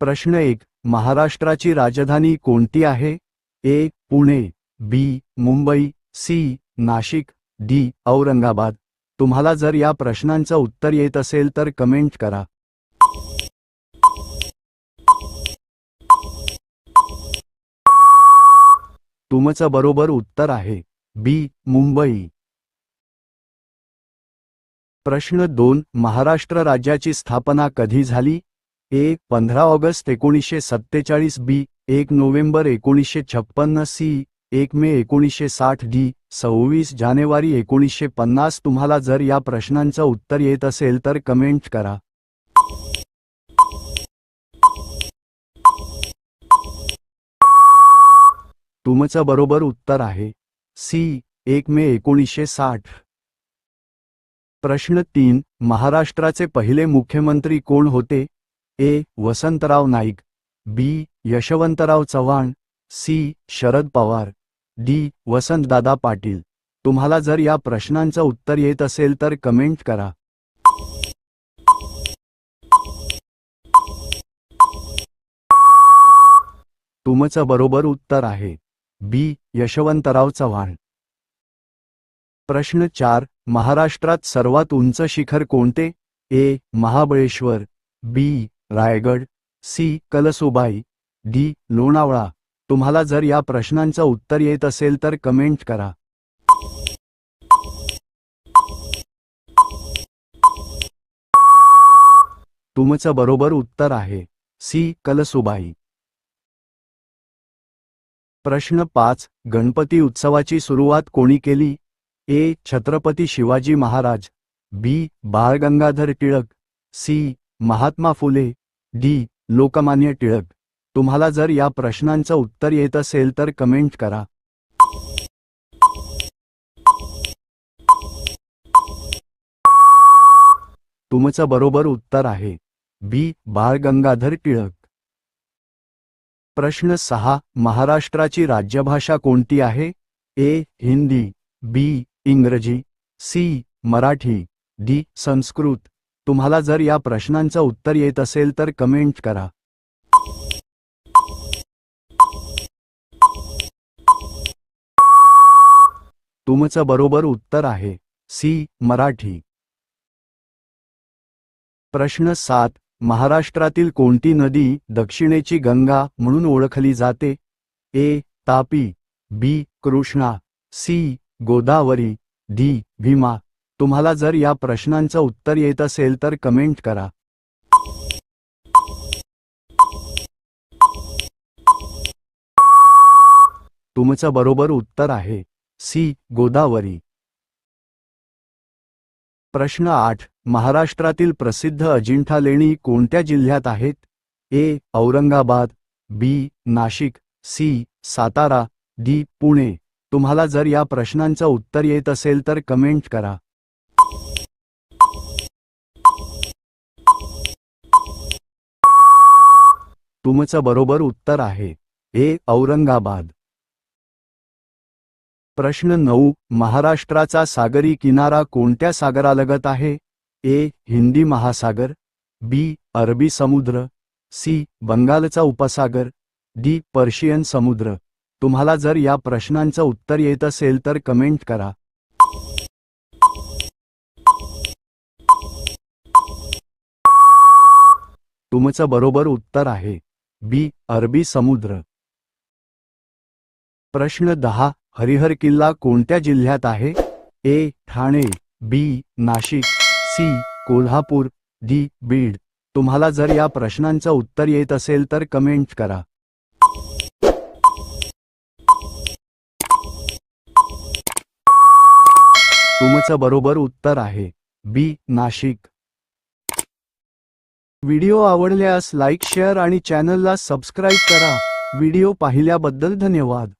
प्रश्न एक महाराष्ट्राची राजधानी कोणती आहे? A Pune B Mumbai C Nashik D Aurangabad. तुम्हाला जर या प्रश्नांचं उत्तर येत असेल तर कमेंट करा. तुमचं बरोबर उत्तर आहे बी मुंबई. प्रश्न दोन महाराष्ट्र राज्याची स्थापना कधी झाली? ए पंधरा ऑगस्ट एकोणीसशे सत्तेचाळीस बी एक नोव्हेंबर एकोणीसशे छप्पन्न सी एक मे एकोणीसशे साठ डी सव्वीस जानेवारी एकोणीसशे पन्नास. तुम्हाला जर या प्रश्नांचं उत्तर येत असेल तर कमेंट करा. तुमचं बरोबर उत्तर आहे. सी एक मे एकोणीसशे साठ. प्रश्न तीन महाराष्ट्राचे पहिले मुख्यमंत्री कोण होते? A. Vasantrao Naik B. Yashwantrao Chavan C. Sharad Pawar D. Vasantdada Patil. तुम्हाला जर या प्रश्नांचं उत्तर येत असेल तर कमेंट करा. तुमचं बरोबर उत्तर आहे. बी. यशवंतराव चव्हाण. प्रश्न चार. महाराष्ट्रात सर्वात उंच शिखर कोणते? A. Mahabaleshwar B. Raigad C. Kalsubai D. Lonavala. तुम्हाला जर या प्रश्नांचं उत्तर येत असेल तर कमेंट करा. तुमचं बरोबर उत्तर आहे सी. कलसुबाई. प्रश्न पाच. गणपती उत्सवाची सुरुवात कोणी केली? ए. Chhatrapati Shivaji Maharaj B. Bal Gangadhar Tilak C. Mahatma Phule D. Lokmanya Tilak. तुम्हाला जर या प्रश्नांचं उत्तर येत असेल तर कमेंट करा. तुमचं बरोबर उत्तर आहे. बी. बाळ गंगाधर टिळक. प्रश्न सहा. महाराष्ट्राची राज्यभाषा कोणती आहे? ए. हिंदी बी. इंग्रजी सी. मराठी डी. संस्कृत. तुम्हाला जर या प्रश्नांचं उत्तर येत असेल तर कमेंट करा. तुमचं बरोबर उत्तर आहे. सी. मराठी. प्रश्न सात. महाराष्ट्रातील कोणती नदी दक्षिणेची गंगा म्हणून ओळखली जाते? A. Tapi. B. Krishna. C. Godavari. D. Bhima. तुम्हाला जर या प्रश्नांचं उत्तर येत असेल तर कमेंट करा. तुमचं बरोबर उत्तर आहे. सी गोदावरी. प्रश्न आठ. महाराष्ट्रातील प्रसिद्ध अजिंठा लेणी कोणत्या जिल्ह्यात आहेत? A Aurangabad. B Nashik. C Satara. D Pune. तुम्हाला जर या प्रश्नांचं उत्तर येत असेल तर कमेंट करा. तुमचं बरोबर उत्तर आहे. ए औरंगाबाद. प्रश्न नऊ महाराष्ट्राचा सागरी किनारा कोणत्या सागरालगत आहे? ए हिंदी महासागर. बी अरबी समुद्र. सी बंगालचा उपसागर. डी पर्शियन समुद्र. तुम्हाला जर या प्रश्नांचं उत्तर येत असेल तर कमेंट करा. तुमचं बरोबर उत्तर आहे. बी अरबी समुद्र. प्रश्न दहा हरिहर किल्ला कोणत्या जिल्ह्यात आहे? A Thane B Nashik C Kolhapur D Beed. तुम्हाला जर या प्रश्नांचं उत्तर येत असेल तर कमेंट करा. तुमचं बरोबर उत्तर आहे बी नाशिक. व्हिडिओ आवडल्यास लाईक शेअर आणि चॅनलला सबस्क्राईब करा. व्हिडिओ पाहिल्याबद्दल धन्यवाद.